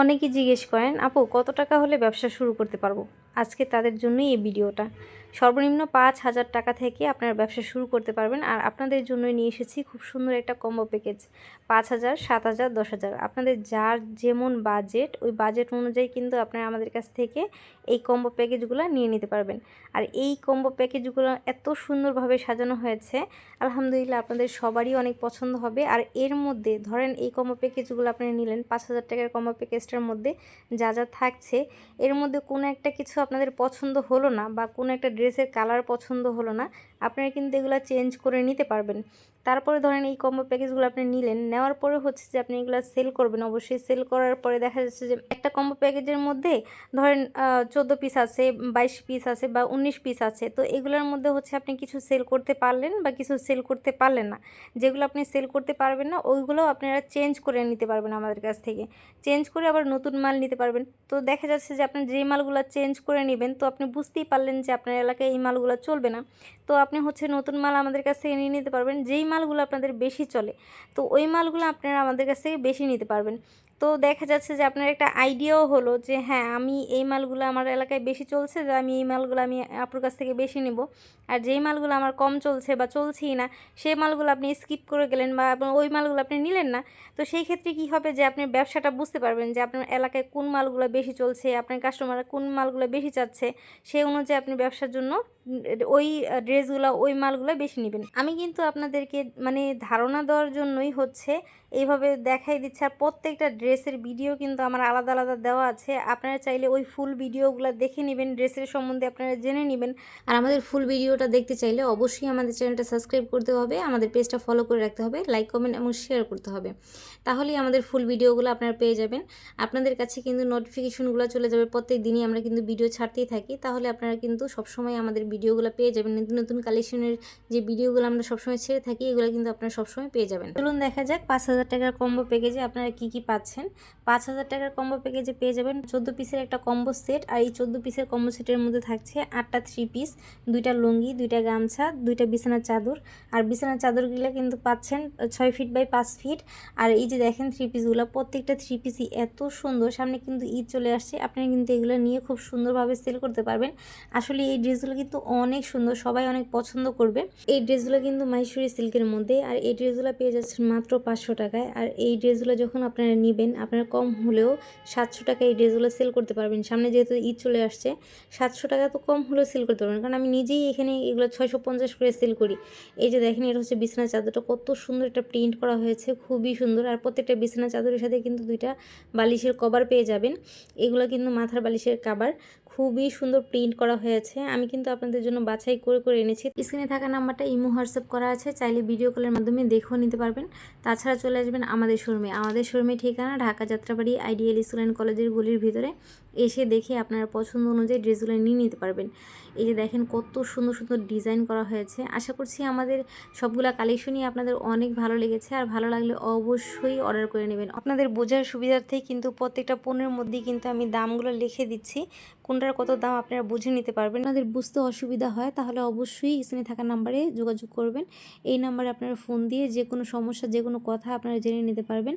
অনেকেই জিজ্ঞেস করেন আপু কত টাকা হলে ব্যবসা শুরু করতে পারব? আজকে তাদের জন্যই এই ভিডিওটা। সর্বনিম্ন পাঁচ হাজার টাকা থেকে আপনার ব্যবসা শুরু করতে পারবেন আর আপনাদের জন্যই নিয়ে এসেছি খুব সুন্দর একটা কম্বো প্যাকেজ পাঁচ হাজার, সাত হাজার, দশ হাজার। আপনাদের যার যেমন বাজেট ওই বাজেট অনুযায়ী কিন্তু আপনারা আমাদের কাছ থেকে এই কম্বো প্যাকেজগুলো নিয়ে নিতে পারবেন। আর এই কম্বো প্যাকেজগুলো এত সুন্দরভাবে সাজানো হয়েছে, আলহামদুলিল্লাহ আপনাদের সবারই অনেক পছন্দ হবে। আর এর মধ্যে ধরেন এই কম্বো প্যাকেজগুলো আপনারা নিলেন, পাঁচ হাজার টাকার কম্বো প্যাকেজটার মধ্যে যা যা থাকছে, এর মধ্যে কোনো একটা কিছু আপনাদের পছন্দ হলো না বা কোনো একটা ড্রেসের কালার পছন্দ হলো না, আপনারা কিন্তু এগুলো চেঞ্জ করে নিতে পারবেন। তারপরে ধরেন এই কম্বো প্যাকেজগুলো আপনি নিলেন, নেওয়ার পরে হচ্ছে যে আপনি এগুলো সেল করবেন। অবশ্যই সেল করার পরে দেখা যাচ্ছে যে একটা কম্বো প্যাকেজের মধ্যে ধরেন চোদ্দ পিস আছে, বাইশ পিস আছে বা উনিশ পিস আছে। তো এগুলোর মধ্যে হচ্ছে আপনি কিছু সেল করতে পারলেন বা কিছু সেল করতে পারলেন না। যেগুলো আপনি সেল করতে পারবেন না, ওইগুলো আপনারা চেঞ্জ করে নিতে পারবেন আমাদের কাছ থেকে। চেঞ্জ করে আবার নতুন মাল নিতে পারবেন। তো দেখা যাচ্ছে যে আপনি যেই মালগুলো চেঞ্জ করে নেবেন, তো আপনি বুঝতেই পারলেন যে আপনার এলাকায় এই মালগুলো চলবে না। তো আপনি হচ্ছে নতুন মাল আমাদের কাছ থেকে নিয়ে নিতে পারবেন। যেই মালগুলো আপনাদের বেশি চলে। তো ওই মালগুলো আপনারা আমাদের কাছ থেকে বেশি নিতে পারবেন। তো দেখা যাচ্ছে যে আপনার একটা আইডিয়াও হলো যে হ্যাঁ আমি এই মালগুলো আমার এলাকায় বেশি চলছে যে আমি এই মালগুলো আমি আপনার কাছ থেকে বেশি নেব। আর যেই মালগুলো আমার কম চলছে বা চলছেই না, সেই মালগুলো আপনি স্কিপ করে গেলেন বা ওই মালগুলো আপনি নিলেন না, তো সেই ক্ষেত্রে কি হবে যে আপনি ব্যবসাটা বুঝতে পারবেন যে আপনার এলাকায় কোন মালগুলো বেশি চলছে, আপনার কাস্টমাররা কোন মালগুলো বেশি চাচ্ছে, সেই অনুযায়ী আপনি ব্যবসার জন্য ওই ড্রেসগুলো, ওই মালগুলো বেশি নেবেন। আমি কিন্তু আপনাদেরকে মানে ধারণা দেওয়ার জন্যই হচ্ছে, এইভাবে দেখাই দিচ্ছে। আর প্রত্যেকটা ড্রেসের ভিডিও কিন্তু আমার আলাদা আলাদা দেওয়া আছে। আপনারা চাইলে ওই ফুল ভিডিওগুলো দেখে নেবেন, ড্রেসের সম্বন্ধে আপনারা জেনে নেবেন। আর আমাদের ফুল ভিডিওটা দেখতে চাইলে অবশ্যই আমাদের চ্যানেলটা সাবস্ক্রাইব করতে হবে, আমাদের পেজটা ফলো করে রাখতে হবে, লাইক, কমেন্ট এবং শেয়ার করতে হবে। তাহলেই আমাদের ফুল ভিডিওগুলো আপনারা পেয়ে যাবেন। আপনাদের কাছে কিন্তু নোটিফিকেশনগুলো চলে যাবে, প্রত্যেক দিনই আমরা কিন্তু ভিডিও ছাড়তেই থাকি। তাহলে আপনারা কিন্তু সবসময় আমাদের ভিডিওগুলো পেয়ে যাবেন। নতুন নতুন কালেকশনের যে ভিডিওগুলো আমরা সবসময় ছেড়ে থাকি, এগুলো কিন্তু আপনারা সবসময় পেয়ে যাবেন। চলুন দেখা যাক পাঁচ হাজার টাকার কম্বো প্যাকেজে আপনারা কি কি পাচ্ছেন। পাঁচ হাজার টাকার কম্বো প্যাকেজে পেয়ে যাবেন চোদ্দ পিসের একটা কম্বো সেট আর এই চোদ্দ পিসের কম্বো সেটের মধ্যে থাকছে আটটা থ্রি পিস দুইটা লুঙ্গি, দুইটা গামছা, দুইটা বিছানার চাদর। আর বিছানার চাদরগুলো কিন্তু পাচ্ছেন ছয় ফিট বাই পাঁচ ফিট আর এই যে দেখেন থ্রি পিসগুলো প্রত্যেকটা থ্রি পিসই এত সুন্দর। সামনে কিন্তু ঈদ চলে আসছে, আপনারা কিন্তু এগুলো নিয়ে খুব সুন্দরভাবে সেল করতে পারবেন। আসলে এই ড্রেসগুলো কিন্তু অনেক সুন্দর, সবাই অনেক পছন্দ করবে। এই ড্রেসগুলো কিন্তু মাইসুরি সিল্কের মধ্যে, আর এই ড্রেসগুলো পেয়ে যাচ্ছেন মাত্র পাঁচশো টাকায়। আর এই ড্রেসগুলো যখন আপনারা নেবেন আপনারা কম হলেও সাতশো টাকা এই ড্রেসগুলো সেল করতে পারবেন। সামনে যেহেতু ঈদ চলে আসছে, সাতশো টাকা তো কম হলেও সেল করতে পারবেন। কারণ আমি নিজেই এখানে এগুলো ছয়শো পঞ্চাশ করে সেল করি। এই যে দেখেন, এটা হচ্ছে বিছানা চাদরটা কত সুন্দর একটা প্রিন্ট করা হয়েছে, খুবই সুন্দর। আর প্রত্যেকটা বিছানা চাদরের সাথে কিন্তু দুইটা বালিশের কভার পেয়ে যাবেন। এগুলো কিন্তু মাথার বালিশের কাবার খুবই সুন্দর প্রিন্ট করা হয়েছে। আমি কিন্তু আপনাদের জন্য বাছাই করে করে এনেছি। স্ক্রিনে থাকা নাম্বারটা ইমো, হোয়াটসঅ্যাপ করা আছে। চাইলে ভিডিও কলের মাধ্যমে দেখেও নিতে পারবেন। তাছাড়া চলে আসবেন আমাদের শোরুমে। আমাদের শোরুমে ঠিকানা ঢাকা যাত্রাবাড়ি আইডিয়াল স্টুডেন্ট কলেজের গলির ভিতরে। এসে দেখে আপনারা পছন্দ অনুযায়ী ড্রেসগুলো নিয়ে নিতে পারবেন। এই যে দেখেন কত সুন্দর সুন্দর ডিজাইন করা হয়েছে। আশা করছি আমাদের সবগুলা কালেকশনই আপনাদের অনেক ভালো লেগেছে। আর ভালো লাগলে অবশ্যই অর্ডার করে নেবেন। আপনাদের বোঝার সুবিধার্থেই কিন্তু প্রত্যেকটা পণ্যের মধ্যেই কিন্তু আমি দামগুলো লিখে দিচ্ছি। কোনটার কত দাম আপনারা বুঝে নিতে পারবেন। আপনাদের বুঝতে অসুবিধা হয়, তাহলে অবশ্যই স্ক্রিনে থাকা নাম্বারে যোগাযোগ করবেন। এই নাম্বারে আপনারা ফোন দিয়ে যে কোনো সমস্যা যে কোনো কথা আপনারা জেনে নিতে পারবেন।